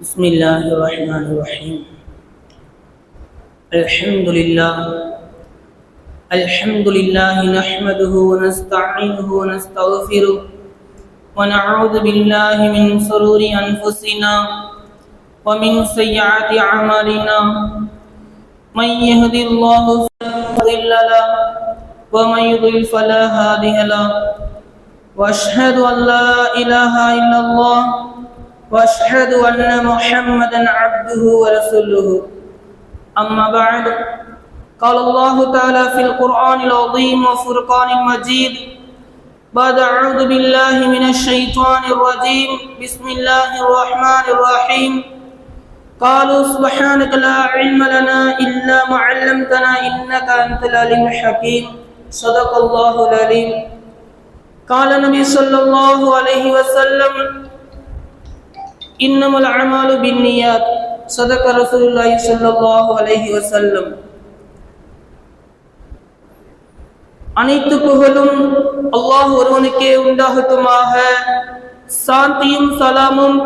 بسم الله الرحمن الرحيم. الحمد لله. الحمد لله نحمده ونستعينه ونستغفره ونعوذ بالله من شرور أنفسنا ومن سيئات أعمالنا. من يهد الله فلا مضل له ومن يضلل فلا هادي له. وأشهد أن لا إله إلا الله وأشهد أن محمدا عبده ورسوله. أما بعد قال الله تعالى في القرآن العظيم وفرقان المجيد بعد أعوذ بالله من الشيطان الرجيم بسم الله الرحمن الرحيم. قالوا سبحانك لا علم لنا إلا ما علمتنا إنك أنت العليم الحكيم. صدق الله العليم. قال النبي صلى الله عليه وسلم இன்னமல் அமாலு பின்னியாத். சதக ரசூலுல்லாஹி ஸல்லல்லாஹு அலைஹி வஸல்லம். அனைத்து புகழும் அல்லாஹ் ஒருவனுக்கே உண்டாகட்டுமாக. சாந்தியும் சலாமும்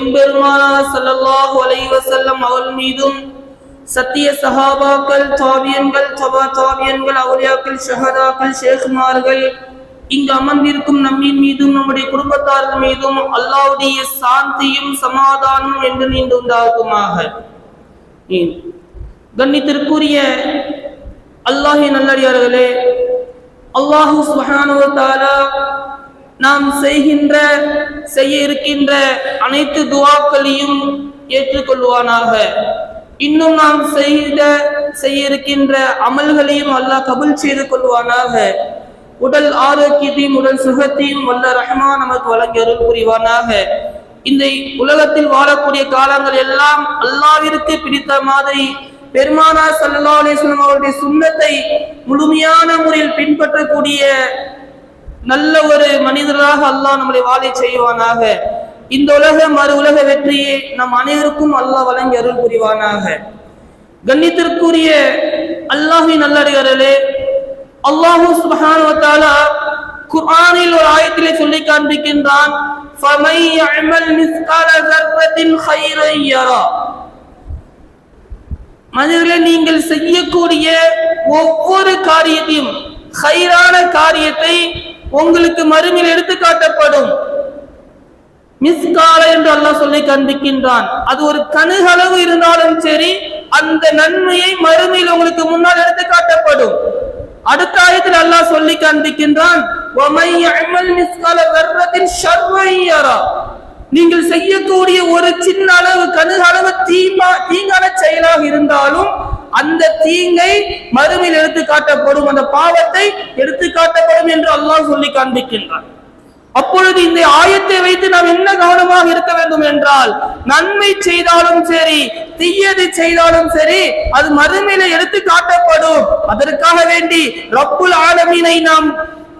எம்பெருமானா சல்லல்லாஹு அலைஹி வஸல்லம் அவள் மீதும். சத்திய சஹாபாக்கள் சாவியன்கள் சபா சாவியன்கள் அவுலியாக்கள் ஷஹதாக்கள் ஷேகுமார்கள் இங்கு அமர்ந்திருக்கும் நம்மின் மீதும் நம்முடைய குடும்பத்தார்கள் மீதும் அல்லாவுடைய சாந்தியும் சமாதானம் என்று நீண்டு உண்டாகுமாக. கண்ணித்திற்குரிய அல்லாஹி நல்லடியார்களே அல்லாஹு சுப்ஹானஹு நாம் செய்கின்ற செய்ய இருக்கின்ற அனைத்து துவாக்களையும் ஏற்றுக்கொள்வானாக. இன்னும் நாம் செய்த செய்ய இருக்கின்ற அமல்களையும் அல்லாஹ் கபுல் செய்து கொள்வானாக. உடல் ஆரோக்கியத்தையும் உடல் சுகத்தையும் வல்ல ரஹமா நமக்கு வழங்கி அருள் புரிவானாக. இந்த உலகத்தில் வாழக்கூடிய காலங்கள் எல்லாம் அல்லாவிற்கு பிடித்த மாதிரி. பெருமானா சல்லா அலிஸ்லாம் அவருடைய சுண்ணத்தை முழுமையான முறையில் பின்பற்றக்கூடிய நல்ல ஒரு மனிதராக அல்லாஹ் நம்மளை வாழை செய்வானாக. இந்த உலக மறு உலக வெற்றியை நம் அனைவருக்கும் அல்லாஹ் வழங்கி அருள் புரிவானாக. கண்ணித்திற்குரிய அல்லாஹின் நல்லடிகளே அல்லாஹு சுப்ஹானஹு வ தஆலா குர்ஆனில் ஒரு ஆயத்திலே சொல்லி காண்பிக்கின்றான் فَمَن يَعْمَلْ مِثْقَالَ ذَرَّةٍ خَيْرًا يَرَهُ மனிதர்களே நீங்கள் செய்யக்கூடிய ஒவ்வொரு காரியத்தையும் ஹைரான காரியத்தை உங்களுக்கு மறுமையில் எடுத்து காட்டப்படும் மிஸ்கால என்று அல்லாஹ் சொல்லி காண்பிக்கின்றான் அது ஒரு கணுகளவு இருந்தாலும் சரி அந்த நன்மையை மறுமையில் உங்களுக்கு முன்னால் எடுத்து காட்டப்படும் அடுத்த ஆயத்தில் அல்லாஹ் சொல்லி காண்பிக்கின்றான் நீங்கள் செய்யக்கூடிய ஒரு சின்ன அளவு கணுகளவு தீமா தீங்கான செயலாக இருந்தாலும் அந்த தீங்கை மறுமையில் எடுத்து காட்டப்படும் அந்த பாவத்தை எடுத்து காட்டப்படும் என்று அல்லாஹ் சொல்லி காண்பிக்கின்றான். அப்பொழுது இந்த ஆயத்தை வைத்து நாம் என்ன கவனமாக இருக்க வேண்டும் என்றால் நன்மை செய்தாலும் சரி தீயது செய்தாலும் சரி அது மறுமையில எடுத்து காட்டப்படும். அதற்காக வேண்டி ரப்புல் ஆலமீனை நாம்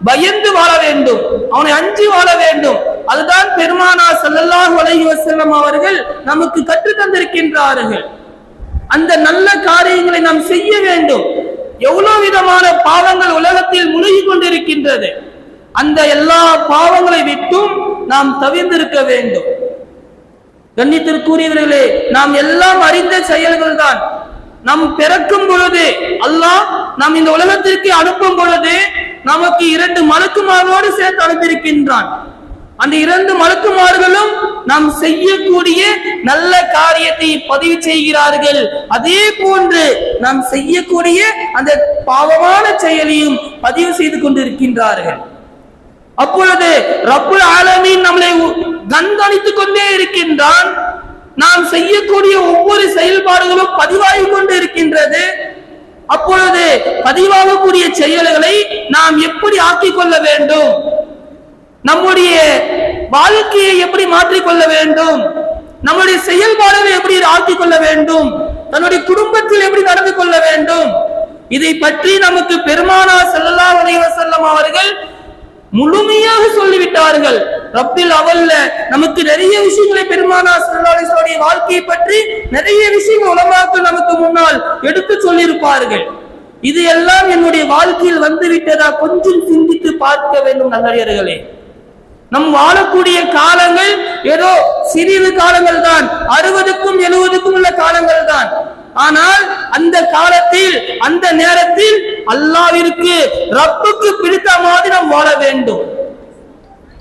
பயந்து வாழ வேண்டும். அவனை அஞ்சி வாழ வேண்டும். அதுதான் பெருமானா செல்லல்லாஹ் அலைஹி வசல்லம் அவர்கள் நமக்கு கற்று தந்திருக்கின்றார்கள். அந்த நல்ல காரியங்களை நாம் செய்ய வேண்டும். எவ்வளவு விதமான பாவங்கள் உலகத்தில் முழுகி கொண்டிருக்கின்றது. அந்த எல்லா பாவங்களை விட்டும் நாம் தவிர்ந்திருக்க வேண்டும். கண்ணித்திற்குரியவர்களே நாம் எல்லாம் அறிந்த செயல்கள் தான் நாம் பிறக்கும் பொழுது அல்லாஹ் நாம் இந்த உலகத்திற்கு அனுப்பும் பொழுது நமக்கு இரண்டு மலக்குமாரோடு சேர்த்து அனுப்பியிருக்கின்றான். அந்த இரண்டு மலக்குமார்களும் நாம் செய்யக்கூடிய நல்ல காரியத்தை பதிவு செய்கிறார்கள். அதே போன்று நாம் செய்யக்கூடிய அந்த பாவமான செயலையும் பதிவு செய்து கொண்டிருக்கின்றார்கள். அப்பொழுது ரப்புல் ஆலமீன் நம்மளை கண்காணித்துக் கொண்டே இருக்கின்றான். நாம் செய்யக்கூடிய ஒவ்வொரு செயல்பாடுகளும் பதிவாகி கொண்டு இருக்கின்றது. அப்பொழுது பதிவாகக்கூடிய செயல்களை நாம் எப்படி ஆக்கிக் கொள்ள வேண்டும்? நம்முடைய வாழ்க்கையை எப்படி மாற்றிக்கொள்ள வேண்டும்? நம்முடைய செயல்பாடுகளை எப்படி ஆக்கிக் கொள்ள வேண்டும்? தன்னுடைய குடும்பத்தில் எப்படி நடந்து கொள்ள வேண்டும்? இதை பற்றி நமக்கு பெருமானா ஸல்லல்லாஹு அலைஹி செல்லம் அவர்கள் முழுமையாக சொல்லிவிட்டார்கள். ரப்பில் அவல்ல நமக்கு நிறைய விஷயங்களை பெருமானா ஸல்லல்லாஹு வாழ்க்கையை பற்றி நிறைய விஷயங்கள் உலமாக்கள் நமக்கு முன்னால் எடுத்து சொல்லியிருப்பார்கள். இது எல்லாம் என்னுடைய வாழ்க்கையில் வந்து விட்டதா கொஞ்சம் சிந்தித்து பார்க்க வேண்டும் நல்லடியர்களே. நம் வாழக்கூடிய காலங்கள் ஏதோ சிறிது காலங்கள் தான் அறுபதுக்கும் எழுபதுக்கும் உள்ள காலங்கள் தான் ஆனால் அந்த காலத்தில் அந்த நேரத்தில் அல்லாவிற்கு ரப்புக்கு பிடித்த மாதிரி நாம் வாழ வேண்டும்.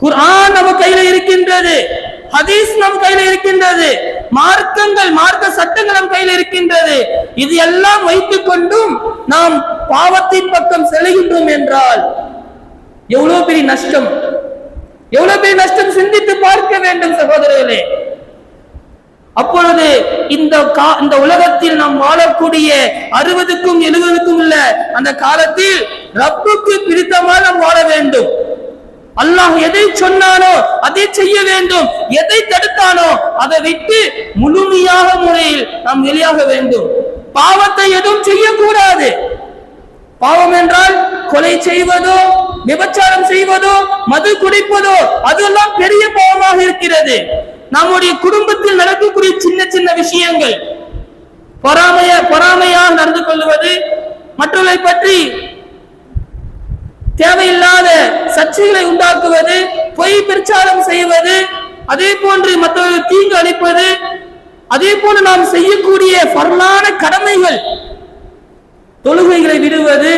குர்ஆன் நம்ம கையில இருக்கின்றது ஹதீஸ் நம் கையில இருக்கின்றது மார்க்கங்கள் மார்க்க சட்டங்கள் நம் கையில இருக்கின்றது. இது எல்லாம் வைத்துக் கொண்டும் நாம் பாவத்தின் பக்கம் செல்கின்றோம் என்றால் எவ்வளவு பெரிய நஷ்டம்? எவ்வளவு பெரிய நஷ்டம் சிந்தித்து பார்க்க வேண்டும் சகோதரர்களே. அப்பொழுது இந்த கா- இந்த உலகத்தில் நாம் வாழக்கூடிய அறுபதுக்கும் எழுபதுக்கும் உள்ள அந்த காலத்தில் ரப்புக்கு பிடித்தமாக நாம் வாழ வேண்டும். அல்லாஹ் எதை சொன்னானோ அதை செய்ய வேண்டும். எதை தடுத்தானோ அதை விட்டு முழுமையாக முறையில் நாம் வெளியாக வேண்டும். பாவத்தை எதுவும் செய்யக்கூடாது. பாவம் என்றால் கொலை செய்வதோ விபச்சாரம் செய்வதோ மது குடிப்பதோ அதெல்லாம் பெரிய பாவமாக இருக்கிறது. நம்முடைய குடும்பத்தில் நடக்கக்கூடிய சின்ன சின்ன விஷயங்கள். பொறாமைய பொறாமையாக நடந்து கொள்வது மற்றவர்களை பற்றி தேவையில்லாத சர்ச்சைகளை உண்டாக்குவது பொய் பிரச்சாரம் செய்வது அதே போன்று மற்றவர்கள் தீங்கு அளிப்பது அதே போன்று நாம் செய்யக்கூடிய பரலான கடமைகள் தொழுகைகளை விடுவது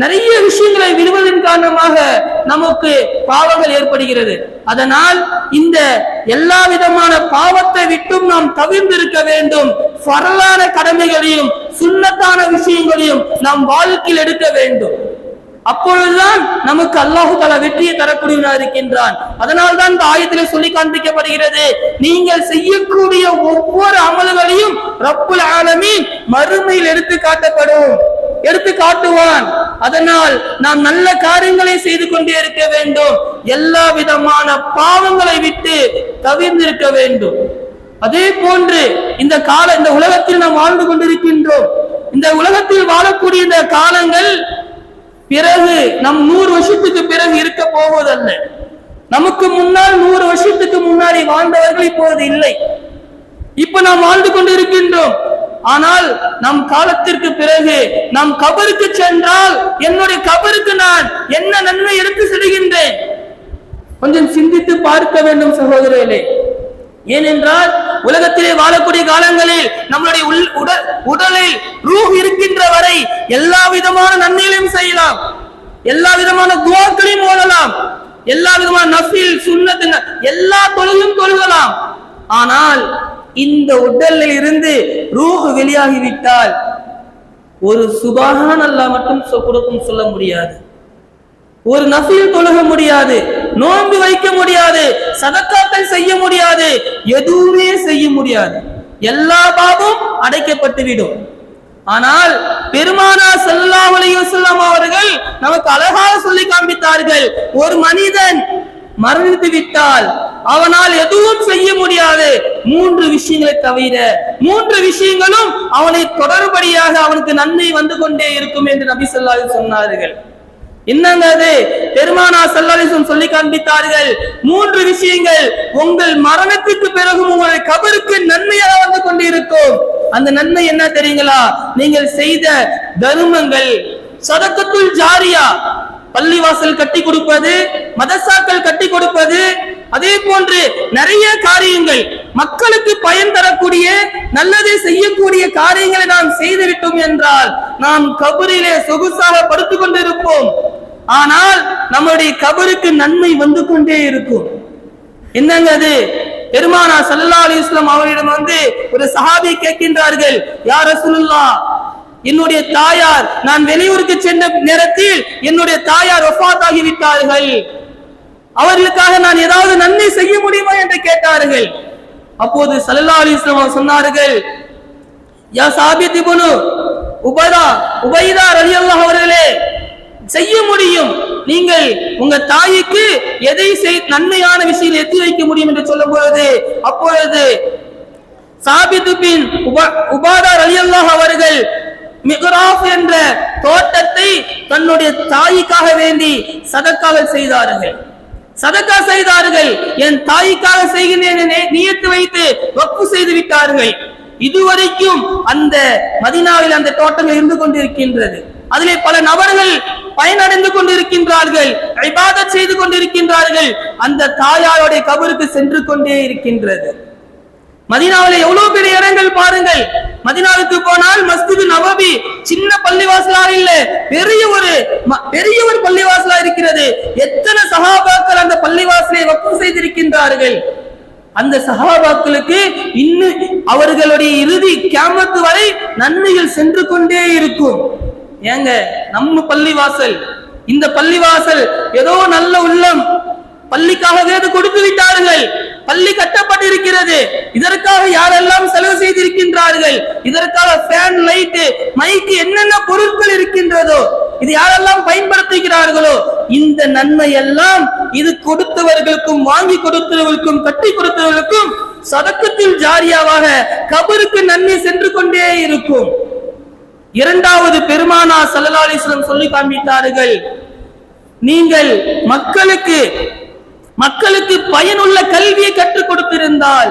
நிறைய விஷயங்களை விடுவதன் காரணமாக நமக்கு பாவங்கள் ஏற்படுகிறது. அதனால் இந்த எல்லா விதமான பாவத்தை விட்டும் நாம் தவிர்ந்திருக்க வேண்டும். பரலான கடமைகளையும் சுண்ணத்தான விஷயங்களையும் நாம் வாழ்க்கையில் எடுக்க வேண்டும். அப்பொழுதுதான் நமக்கு அல்லாஹு தல வெற்றியை தரக்கூடியவனாக இருக்கின்றான். அதனால் தான் இந்த ஆயத்திலே சொல்லி காண்பிக்கப்படுகிறது நீங்கள் செய்யக்கூடிய ஒவ்வொரு அமல்களையும் ரப்புல் ஆலமீன் மறுமையில் எடுத்து காட்டப்படும். எடுத்து காட்டுவான். அதனால் நாம் நல்ல காரியங்களை செய்து கொண்டே இருக்க வேண்டும். எல்லா விதமான பாவங்களை விட்டு தவிர்ந்திருக்க வேண்டும். அதே போன்று இந்த கால இந்த உலகத்தில் நாம் வாழ்ந்து கொண்டிருக்கின்றோம். இந்த உலகத்தில் வாழக்கூடிய இந்த காலங்கள் பிறகு நம் நூறு வருஷத்துக்கு பிறகு இருக்க போவதல்ல. நமக்கு முன்னால் நூறு வருஷத்துக்கு முன்னாடி வாழ்ந்தவர்கள் இப்போது இல்லை. இப்ப நாம் வாழ்ந்து கொண்டிருக்கின்றோம். ஆனால் நம் காலத்திற்கு பிறகு நம் கபருக்கு சென்றால் என்னுடைய கபருக்கு நான் என்ன நன்மை எடுத்து செல்கின்றேன்? கொஞ்சம் சிந்தித்து பார்க்க வேண்டும் சகோதரர்களே. ஏனென்றால் உலகத்திலே வாழக்கூடிய காலங்களில் நம்மளுடைய உள் உடல் உடலில் ரூஹ் இருக்கின்ற வரை எல்லா விதமான நன்மைகளையும் செய்யலாம். எல்லா விதமான துவாக்களையும் ஓடலாம் எல்லா விதமான நஃபில் சுண்ணத்து எல்லா தொழிலும் தொழுகலாம். ஆனால் இந்த உடலில் இருந்து ரூஹ் வெளியாகிவிட்டால் ஒரு சுபாகான் அல்லா மட்டும் கொடுக்கும் சொல்ல முடியாது. ஒரு நஃபில் தொழுக முடியாது நோன்பு வைக்க முடியாது சதக்காக்கள் செய்ய முடியாது எதுவுமே செய்ய முடியாது. எல்லா பாவம் அடைக்கப்பட்டுவிடும். ஆனால் பெருமானா ஸல்லல்லாஹு அலைஹி அவர்கள் நமக்கு அழகாக சொல்லி காண்பித்தார்கள் ஒரு மனிதன் மரணித்து விட்டால் அவனால் எதுவும் செய்ய முடியாது. மூன்று விஷயங்களை தவிர மூன்று விஷயங்களும் அவனை தொடர்படியாக அவனுக்கு நன்மை வந்து கொண்டே இருக்கும் என்று நபி சொல்லாது சொன்னார்கள். என்னங்க அது? பெருமானா சல்லாலிசம் சொல்லி காண்பித்தார்கள். மூன்று விஷயங்கள் உங்கள் மரணத்துக்கு பிறகு உங்களை கபருக்கு நன்மையாக வந்து கொண்டிருக்கும். அந்த நன்மை என்ன தெரியுங்களா? நீங்கள் செய்த தர்மங்கள் சதக்கத்துள் ஜாரியா பள்ளிவாசல் கட்டி கொடுப்பது மதசாக்கள் கட்டி கொடுப்பது அதே போன்று நிறைய காரியங்கள். மக்களுக்கு பயன் தரக்கூடிய நல்லதை செய்யக்கூடிய காரியங்களை நாம் செய்துவிட்டோம் என்றால் நாம் கபரிலே சொகுசாக படுத்துக் கொண்டிருப்போம். ஆனால் நம்முடைய கபருக்கு நன்மை வந்து கொண்டே இருக்கும். என்னங்க அது? பெருமானா சல்லா அலி இஸ்லாம் அவரிடம் வந்து ஒரு சஹாபி கேட்கின்றார்கள் யார் ரசூலுல்லாஹ் என்னுடைய தாயார் நான் வெளியூருக்கு சென்ற நேரத்தில் என்னுடைய தாயார் ஒஃபாத் ஆகிவிட்டார்கள் அவர்களுக்காக நான் ஏதாவது நன்மை செய்ய முடியுமா என்று கேட்டார்கள். அப்போது சல்லா அலி சொன்னார்கள் யா சாபித் இப்னு உபதா உபைதா அல்லாஹ் அவர்களே செய்ய முடியும். நீங்கள் உங்க தாய்க்கு எதை செய் நன்மையான விஷயம் எத்தி வைக்க முடியும் என்று சொல்லும் பொழுது அப்பொழுது சாபித்து பின் உப- உபாதா அல்லாஹ் அவர்கள் மிகராஃப் என்ற தோட்டத்தை தன்னுடைய தாய்க்காக வேண்டி சதக்காக செய்தார்கள். சதக்கா செய்தார்கள். என் தாய்க்காக செய்கிறேன் என நியத்து வைத்து வப்பு செய்து விட்டார்கள். இதுவரைக்கும் அந்த மதினாவில் அந்த தோட்டம் இருந்து கொண்டிருக்கின்றது. அதிலே பல நபர்கள் பயனடைந்து கொண்டிருக்கின்றார்கள். இபாதத் செய்து கொண்டிருக்கின்றார்கள். அந்த தாயாருடைய கபருக்கு சென்று கொண்டே இருக்கின்றது. மதீனாவில எவ்வளவு பெரிய இடங்கள் பாருங்கள். மதினாவுக்கு போனால் மஸ்ஜிது நவபி சின்ன பள்ளிவாசலா இல்ல பெரிய ஒரு ம- பெரிய ஒரு பள்ளிவாசலா இருக்கிறது. எத்தனை சகாபாக்கள் அந்த பள்ளிவாசலை வக்கம் செய்திருக்கின்றார்கள்? அந்த சகாபாக்களுக்கு இன்னும் அவர்களுடைய இறுதி கேமத்து வரை நன்மைகள் சென்று கொண்டே இருக்கும். ஏங்க நம்ம பள்ளிவாசல் இந்த பள்ளிவாசல் ஏதோ நல்ல உள்ளம். பள்ளிக்காகவே கொடுத்து விட்டார்கள். பள்ளி கட்டப்பட்டிருக்கிறது. இதற்காக யாரெல்லாம் செலவு செய்திருக்கின்றார்கள்? இதற்காக ஃபேன் லைட் மைக்கு என்னென்ன பொருட்கள் இருக்கின்றதோ இது யாரெல்லாம் பயன்படுத்துகிறார்களோ இந்த நன்மை எல்லாம் இது கொடுத்தவர்களுக்கும் வாங்கி கொடுத்தவர்களுக்கும் கட்டி கொடுத்தவர்களுக்கும் சதக்கத்தில் ஜாரியாவாக கபருக்கு நன்மை சென்று கொண்டே இருக்கும். இரண்டாவது பெருமானா ஸல்லல்லாஹு சொல்லி காண்பித்தார்கள். நீங்கள் மக்களுக்கு மக்களுக்கு பயனுள்ள கல்வியை கற்றுக் கொடுத்திருந்தால்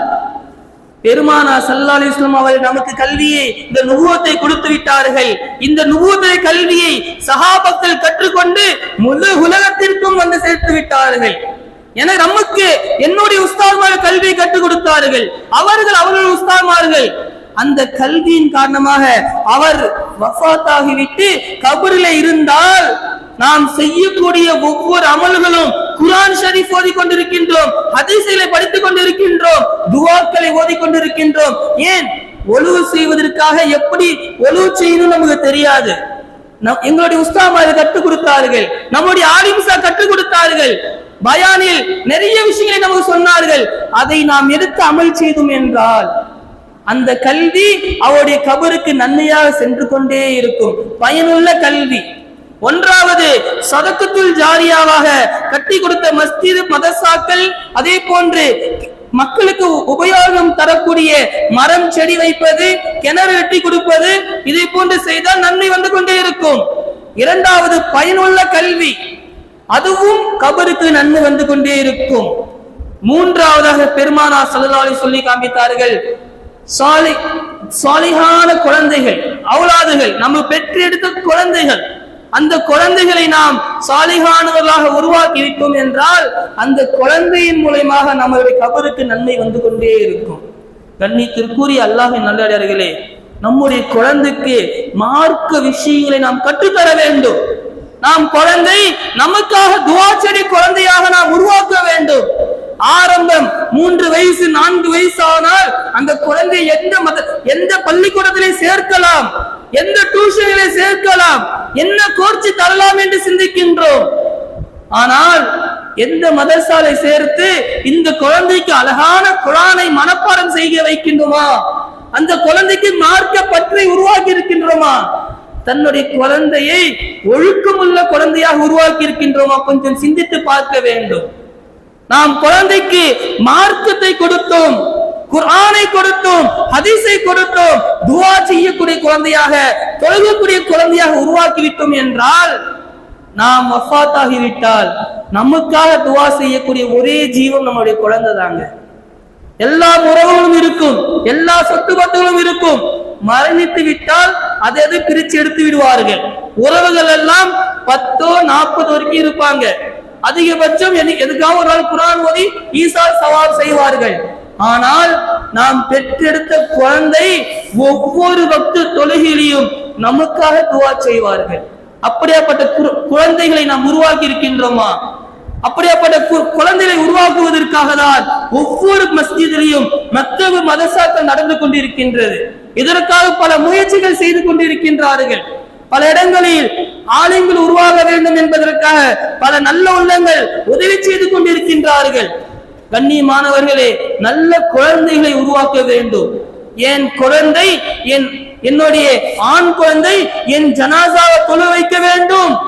பெருமானா சல்லா அலைஹி அவர்கள் நமக்கு கல்வியை இந்த நுகத்தை கொடுத்து விட்டார்கள். இந்த நுபுவத்தை கல்வியை சகாபக்கள் கற்றுக்கொண்டு முழு உலகத்திற்கும் வந்து சேர்த்து விட்டார்கள். என நமக்கு என்னுடைய உஸ்தாத்மார்கள் கல்வியை கற்றுக் கொடுத்தார்கள். அவர்கள் அவர்கள் உஸ்தாத்மார்கள். அந்த கல்வியின் காரணமாக அவர் வஃபாத்தாகிவிட்டு கபரில இருந்தால் நாம் செய்யக்கூடிய ஒவ்வொரு அமல்களும் குரான் ஷரீப் ஓதிக்கொண்டிருக்கின்றோம் கொண்டிருக்கின்றோம் படித்துக் கொண்டிருக்கின்றோம் துவாக்களை ஓதிக்கொண்டிருக்கின்றோம். ஏன்? ஒழுவு செய்வதற்காக எப்படி ஒழுவு செய்யணும் நமக்கு தெரியாது. நம்- எங்களுடைய உஸ்தாமாரை கற்றுக் கொடுத்தார்கள். நம்முடைய ஆலிம்சா கற்றுக் கொடுத்தார்கள். பயானில் நிறைய விஷயங்களை நமக்கு சொன்னார்கள். அதை நாம் எடுத்து அமல் செய்தோம் என்றால் அந்த கல்வி அவருடைய கபருக்கு நன்மையாக சென்று கொண்டே இருக்கும். பயனுள்ள கல்வி. ஒன்றாவது சதக்கத்தில் ஜாரியாவாக கட்டி கொடுத்த மஸ்ஜித் மதசாக்கள் அதே போன்று மக்களுக்கு உபயோகம் தரக்கூடிய மரம் செடி வைப்பது கிணறு வெட்டி கொடுப்பது இதை போன்று செய்தால் நன்மை வந்து கொண்டே இருக்கும். இரண்டாவது பயனுள்ள கல்வி. அதுவும் கபருக்கு நன்மை வந்து கொண்டே இருக்கும். மூன்றாவதாக பெருமானா சல்லல்லாஹு சொல்லி காண்பித்தார்கள். சாலி சாலிகான குழந்தைகள் அவுலாதுகள் நம்ம பெற்றெடுத்த குழந்தைகள் அந்த குழந்தைகளை நாம் சாலிகானவர்களாக உருவாக்கி விட்டோம் என்றால் அந்த குழந்தையின் மூலயமாக நம்மளுடைய கபருக்கு நன்மை வந்து கொண்டே இருக்கும். கண்ணியத்திற்குரிய அல்லாஹின் நல்லடியார்களே நம்முடைய குழந்தைக்கு மார்க்க விஷயங்களை நாம் கற்றுத்தர வேண்டும். நாம் குழந்தை நமக்காக துவாச்சடி குழந்தையாக நாம் உருவாக்க வேண்டும். ஆரம்பம் மூன்று வயசு நான்கு வயசு ஆனால் அந்த குழந்தை எந்த மத எந்த பள்ளிக்கூடத்திலே சேர்க்கலாம் எந்த டியூஷனிலே சேர்க்கலாம் என்ன கோர்ச்சி தரலாம் என்று சிந்திக்கின்றோம். ஆனால் எந்த மதரசாலை சேர்த்து இந்த குழந்தைக்கு அழகான குரானை மனப்பாடம் செய்ய வைக்கின்றோமா? அந்த குழந்தைக்கு மார்க்க பற்றை உருவாக்கி இருக்கின்றோமா? தன்னுடைய குழந்தையை ஒழுக்கமுள்ள குழந்தையாக உருவாக்கி இருக்கின்றோமா? கொஞ்சம் சிந்தித்து பார்க்க வேண்டும். நாம் குழந்தைக்கு மார்க்கத்தை கொடுத்தோம். குரானை கொடுத்தோம் ஹதீஸை கொடுத்தோம் துவா செய்யக்கூடிய குழந்தையாக தொழுகக்கூடிய குழந்தையாக உருவாக்கி விட்டோம் என்றால் நாம் வஃத்தாகிவிட்டால் நமக்காக துவா செய்யக்கூடிய ஒரே ஜீவன் நம்முடைய குழந்தை தாங்க. எல்லா உறவுகளும் இருக்கும் எல்லா சொத்து பத்துகளும் இருக்கும். மரணித்து விட்டால் அதை அதை பிரிச்சு எடுத்து விடுவார்கள். உறவுகள் எல்லாம் பத்தோ நாற்பது வரைக்கும் இருப்பாங்க. அதிகபட்சம் எதுக்காக ஒரு நாள் குரான் ஓதி ஈசா சவால் செய்வார்கள்? ஆனால் நாம் பெற்றெடுத்த குழந்தை ஒவ்வொரு பக்து தொழுகையிலையும் நமக்காக துவா செய்வார்கள். அப்படியாப்பட்ட குழந்தைகளை நாம் உருவாக்கி இருக்கின்றோமா அப்படியாப்பட்ட குழந்தைகளை உருவாக்குவதற்காக தான் ஒவ்வொரு மஸ்ஜிதிலையும் மத்தவ மதசாக்கள் நடந்து கொண்டிருக்கின்றது. இதற்காக பல முயற்சிகள் செய்து கொண்டிருக்கின்றார்கள். பல இடங்களில் ஆலயங்கள் உருவாக வேண்டும் என்பதற்காக பல நல்ல உள்ளங்கள் உதவி செய்து கொண்டிருக்கின்றார்கள். கண்ணியமானவர்களே நல்ல குழந்தைகளை உருவாக்க வேண்டும். என் குழந்தை என் என்னுடைய ஆண் குழந்தை என் ஜனாசாவை தொழ வைக்க வேண்டும்.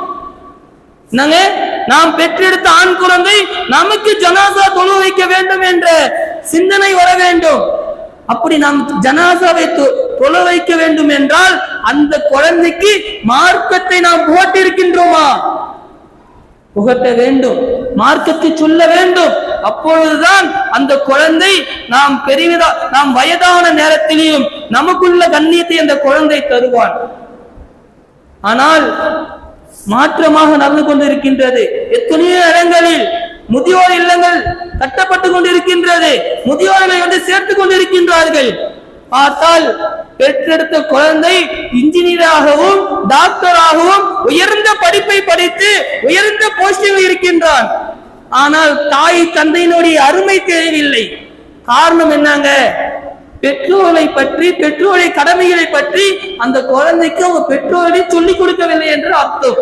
நாங்க நாம் பெற்றெடுத்த ஆண் குழந்தை நமக்கு ஜனாசா தொழு வைக்க வேண்டும் என்ற சிந்தனை வர வேண்டும். அப்படி நாம் ஜனாசாவை தொ- தொழ வைக்க வேண்டும் என்றால் அந்த குழந்தைக்கு மார்க்கத்தை நாம் புகட்டிருக்கின்றோமா புகட்ட வேண்டும். மார்க்கத்தை சொல்ல வேண்டும். அப்பொழுதுதான் அந்த குழந்தை நாம் பெரியதா நாம் வயதான நேரத்திலேயும் நமக்குள்ள கண்ணியத்தை அந்த குழந்தை தருவான். ஆனால் மாற்றமாக நடந்து கொண்டிருக்கின்றது. எத்தனையோ இடங்களில் முதியோர் இல்லங்கள் கட்டப்பட்டு கொண்டிருக்கின்றது. முதியோர்களை வந்து சேர்த்துக் கொண்டிருக்கின்றார்கள். பார்த்தால் பெற்றெடுத்த குழந்தை இன்ஜினியராகவும் டாக்டராகவும் உயர்ந்த படிப்பை படித்து உயர்ந்த போஸ்டில் இருக்கின்றான். ஆனால் தாய் தந்தையினுடைய அருமை தெரியவில்லை காரணம் என்னங்க? பெற்றோரை பற்றி பெற்றோரை கடமைகளை பற்றி அந்த குழந்தைக்கு அவங்க பெற்றோரை சொல்லிக் கொடுக்கவில்லை என்று அர்த்தம்.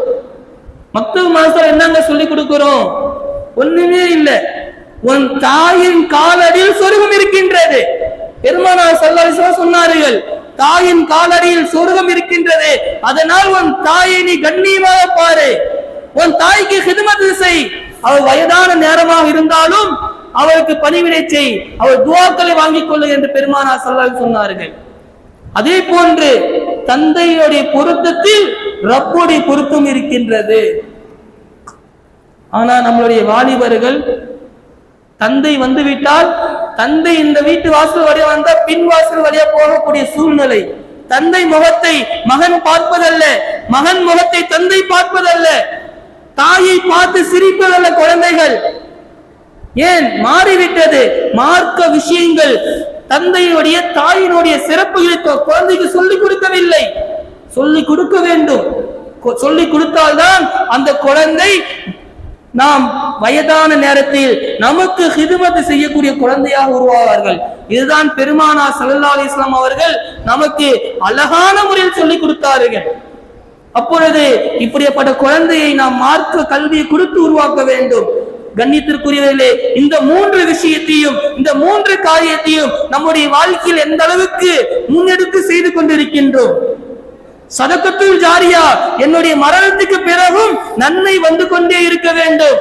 மக்கள் மனசுல என்னங்க சொல்லிக் கொடுக்கிறோம்? ஒண்ணுமே இல்லை. உன் தாயின் காலடியில் சொர்க்கம் இருக்கின்றது. பெருமானார் சல்லல்லாஹு சொன்னார்கள் தாயின் காலடியில் சொர்க்கம் இருக்கின்றது. அதனால் உன் தாயை நீ கண்ணியமாக பாரு. உன் தாய்க்கு ஹிதமத் செய் அவள் வயதான நேரமாக இருந்தாலும் அவளுக்கு பணிவிடை செய். அவள் துவாக்களை வாங்கிக் கொள்ளு என்று பெருமானார் சல்லல்லாஹு சொன்னார்கள். அதே போன்று தந்தையுடைய பொருத்தத்தில் ரப்புடைய பொருத்தம் இருக்கின்றது. ஆனா நம்மளுடைய வாலிபர்கள் தந்தை வந்து விட்டால் தந்தை இந்த வீட்டு வாசல் வழியா வந்தா பின் வாசல் வழியா போகக்கூடிய சூழ்நிலை. தந்தை முகத்தை மகன் பார்ப்பதல்ல மகன் முகத்தை தந்தை பார்ப்பதல்ல. தாயை பார்த்து சிரிப்பதல்ல குழந்தைகள். ஏன் மாறிவிட்டது? மார்க்க விஷயங்கள். தந்தையுடைய தாயினுடைய சிறப்புகளை குழந்தைக்கு சொல்லிக் கொடுக்கவில்லை. சொல்லிக் கொடுக்க வேண்டும். கொ- சொல்லிக் கொடுத்தால்தான் அந்த குழந்தை நாம் வயதான நேரத்தில் நமக்கு ஹிதுமத்து செய்யக்கூடிய குழந்தையாக உருவாவார்கள். இதுதான் பெருமானா சல்லா அலி இஸ்லாம் அவர்கள் நமக்கு அழகான முறையில் சொல்லிக் கொடுத்தார்கள். அப்பொழுது இப்படிப்பட்ட குழந்தையை நாம் மார்க்க கல்வியை கொடுத்து உருவாக்க வேண்டும். கண்ணியத்திற்குரியவர்களே இந்த மூன்று விஷயத்தையும் இந்த மூன்று காரியத்தையும் நம்முடைய வாழ்க்கையில் எந்த அளவுக்கு முன்னெடுத்து செய்து கொண்டிருக்கின்றோம்? சதக்கத்தில் ஜாரியா என்னுடைய மரணத்துக்கு பிறகும் நன்மை வந்து கொண்டே இருக்க வேண்டும்.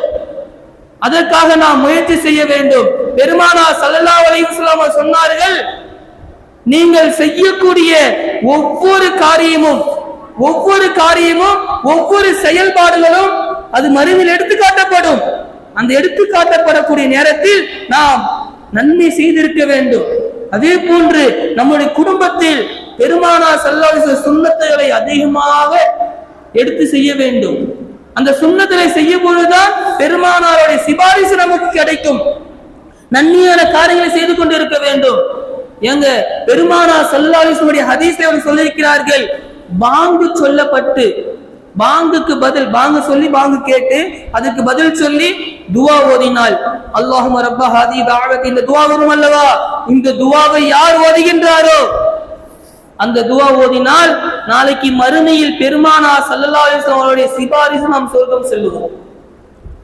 அதற்காக நாம் முயற்சி செய்ய வேண்டும். பெருமானா ஸல்லல்லாஹு அலைஹி சொன்னார்கள் நீங்கள் செய்யக்கூடிய ஒவ்வொரு காரியமும் ஒவ்வொரு காரியமும் ஒவ்வொரு செயல்பாடுகளும் அது மருவில் எடுத்து காட்டப்படும். அந்த எடுத்து காட்டப்படக்கூடிய நேரத்தில் நாம் நன்மை செய்திருக்க வேண்டும். அதே போன்று நம்முடைய குடும்பத்தில் பெருமானா செல்லாத சுண்ணத்துகளை அதிகமாக எடுத்து செய்ய வேண்டும். அந்த சுண்ணத்துகளை செய்யும் பொழுதுதான் பெருமானாருடைய சிபாரிசு நமக்கு கிடைக்கும். நன்மையான காரியங்களை செய்து கொண்டிருக்க வேண்டும். எங்க பெருமானா சல்லாலிசுடைய ஹதீஸை அவர் சொல்லியிருக்கிறார்கள். பாங்கு சொல்லப்பட்டு பாங்குக்கு பதில் பாங்கு சொல்லி பாங்கு கேட்டு அதுக்கு பதில் சொல்லி துவா ஓதினால். அல்லாஹும் ரப்பா ஹாதி தாவத் இந்த துவா வரும் அல்லவா? இந்த துவாவை யார் ஓதுகின்றாரோ? அந்த துவா ஓதினால் நாளைக்கு மறுமையில் பெருமானா சல்லல்லாஹு அலைஹி அவருடைய சிபாரிசு நாம் சொர்க்கம் செல்லுவோம்.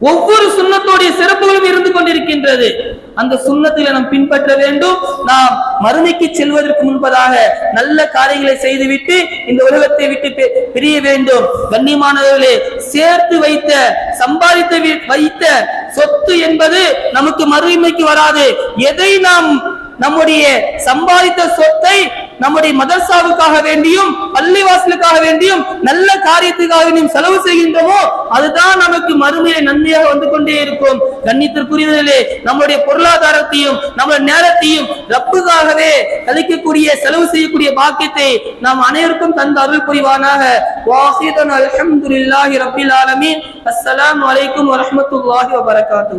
ஒவ்வொரு சுண்ணத்தோடைய சிறப்புகளும் இருந்து கொண்டிருக்கின்றது. அந்த சுண்ணத்தில நாம் பின்பற்ற வேண்டும். நாம் மறுமைக்கு செல்வதற்கு முன்பதாக நல்ல காரியங்களை செய்துவிட்டு இந்த உலகத்தை விட்டு பிரிய வேண்டும். கண்ணியமானவர்களே சேர்த்து வைத்த சம்பாதித்து வி- வைத்த சொத்து என்பது நமக்கு மறுமைக்கு வராது. எதை நாம் நம்முடைய சம்பாதித்த சொத்தை நம்முடைய மதர்சாவுக்காக வேண்டியும் பள்ளிவாசலுக்காக வேண்டியும் நல்ல காரியத்துக்காக வேண்டியும் செலவு செய்கின்றோமோ அதுதான் நமக்கு மறுமையை நன்மையாக வந்து கொண்டே இருக்கும். கண்ணியத்திற்குரியவர்களே நம்முடைய பொருளாதாரத்தையும் நம்முடைய நேரத்தையும் ரப்புக்காகவே கழிக்கக்கூடிய செலவு செய்யக்கூடிய பாக்கியத்தை நாம் அனைவருக்கும் தந்த அருள் புரிவானாக. வாசிதன் அலமதுல்லாஹி ரபில் ஆலமீன். அஸ்லாம் வலைக்கும் வரமத்துல்லாஹி வபரகாத்து